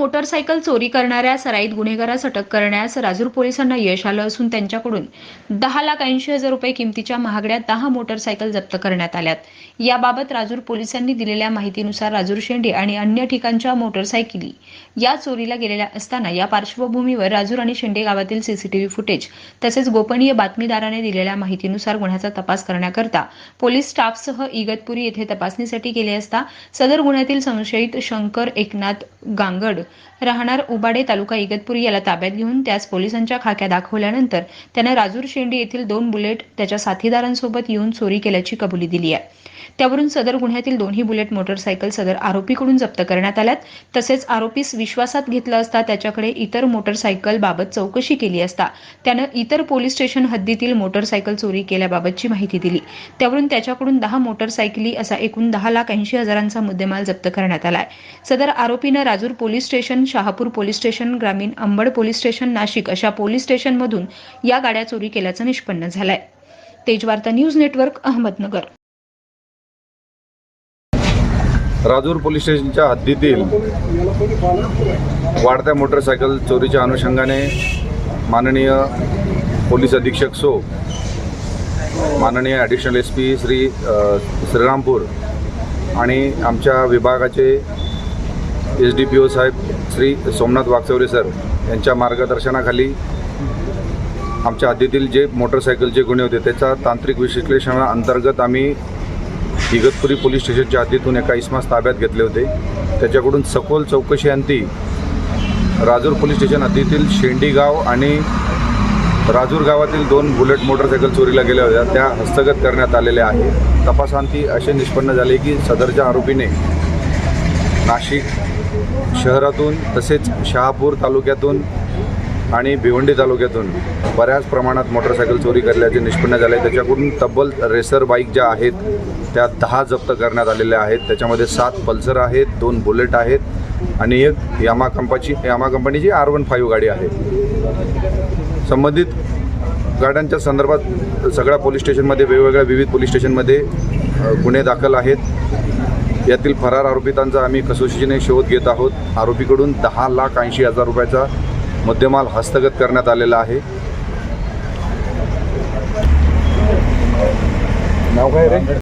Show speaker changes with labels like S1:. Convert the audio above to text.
S1: Motorcycle चोरी करणाऱ्या सराईत गुन्हेगारास अटक करण्यास राजूर पोलिसांना यश आलं असून त्यांच्याकडून दहा लाख ऐंशी हजार रुपये किमतीच्या महागड्या दहा मोटरसायकल जप्त करण्यात आल्यात. याबाबत राजूर पोलिसांनी दिलेल्या माहितीनुसार राजूर शेंडे आणि अन्य ठिकाणच्या मोटरसायकली या चोरीला गेलेल्या असताना या पार्श्वभूमीवर राजूर आणि शेंडे गावातील सीसीटीव्ही फुटेज तसेच गोपनीय बातमीदाराने दिलेल्या माहितीनुसार गुन्ह्याचा तपास करण्याकरता पोलीस स्टाफसह इगतपुरी येथे तपासणीसाठी गेले असता सदर गुन्ह्यातील संशयित शंकर एकनाथ गांगड राहणार उबाडे तालुका इगतपुरी याला ताब्यात घेऊन त्यास पोलिसांच्या खाक्या दाखवल्यानंतर त्यानं राजूर शेंडी येथील दोन बुलेट त्याच्या साथीदारांसोबत येऊन चोरी केल्याची कबुली दिली आहे. त्यावरून सदर गुन्ह्यातील दोन्ही बुलेट मोटरसायकल सदर आरोपीकडून जप्त करण्यात आल्यात. तसेच आरोपीस विश्वासात घेतलं असता त्याच्याकडे इतर मोटरसायकल बाबत चौकशी केली असता त्यानं इतर पोलीस स्टेशन हद्दीतील मोटरसायकल चोरी केल्याबाबतची माहिती दिली. त्यावरून त्याच्याकडून दहा मोटरसायकली असा एकूण दहा लाख ऐंशी हजारांचा मुद्देमाल जप्त करण्यात आलाय. सदर आरोपीनं Rajur police station Shahapur police station ग्रामीण अंबड पोलीस स्टेशन नाशिक अशा पोलीस स्टेशनमधून या गाड्या चोरी केल्याचं निष्पन्न झालंय. Tejvarta news network Ahmednagar.
S2: Rajur police स्टेशनच्या हद्दीतील वाढत्या मोटरसायकल चोरीच्या अनुषंगाने माननीय पोलीस अधीक्षक सो माननीय additional S P Shri Shrirampur आणि आमच्या विभागाचे एस डी पी ओ साहेब श्री सोमनाथ वागचौरे सर यांच्या मार्गदर्शनाखाली आमच्या हद्दीतील जे मोटरसायकलचे गुन्हे होते त्याचा तांत्रिक विश्लेषणाअंतर्गत आम्ही इगतपुरी पोलीस स्टेशनच्या हद्दीतून एका इस्मास ताब्यात घेतले होते. त्याच्याकडून सखोल चौकशी अंती राजूर पोलीस स्टेशन हद्दीतील शेंडी गाव आणि राजूर गावातील दोन बुलेट मोटरसायकल चोरीला गेल्या होत्या. त्या हस्तगत करण्यात आलेल्या आहेत. तपासांती असे निष्पन्न झाले की सदरच्या आरोपीने नाशिक शहरातून तसेच शहापूर तालुक्यातून आणि भिवंडी तालुक्यातून बऱ्याच प्रमाणात मोटरसायकल चोरी करल्याचे निष्पन्न झाले. त्याच्याकडून तब्बल रेसर बाईक ज्या आहेत त्या दहा जप्त करण्यात आलेल्या आहेत. त्याच्यामध्ये सात पल्सर आहेत दोन बुलेट आहेत आणि एक यामा कंपाची यामा कंपनीची आर वन फाईव्ह गाडी आहे. संबंधित गाड्यांच्या संदर्भात सगळ्या पोलीस स्टेशनमध्ये वेगवेगळ्या विविध पोलीस स्टेशनमध्ये गुन्हे दाखल आहेत. यातील फरार आरोपितांचा आम्ही कसोशीने शोध घेत आहोत. आरोपीकडून दहा लाख ऐंशी हजार रुपयाचा मुद्देमाल हस्तगत करण्यात आलेला आहे. नाव काय रे?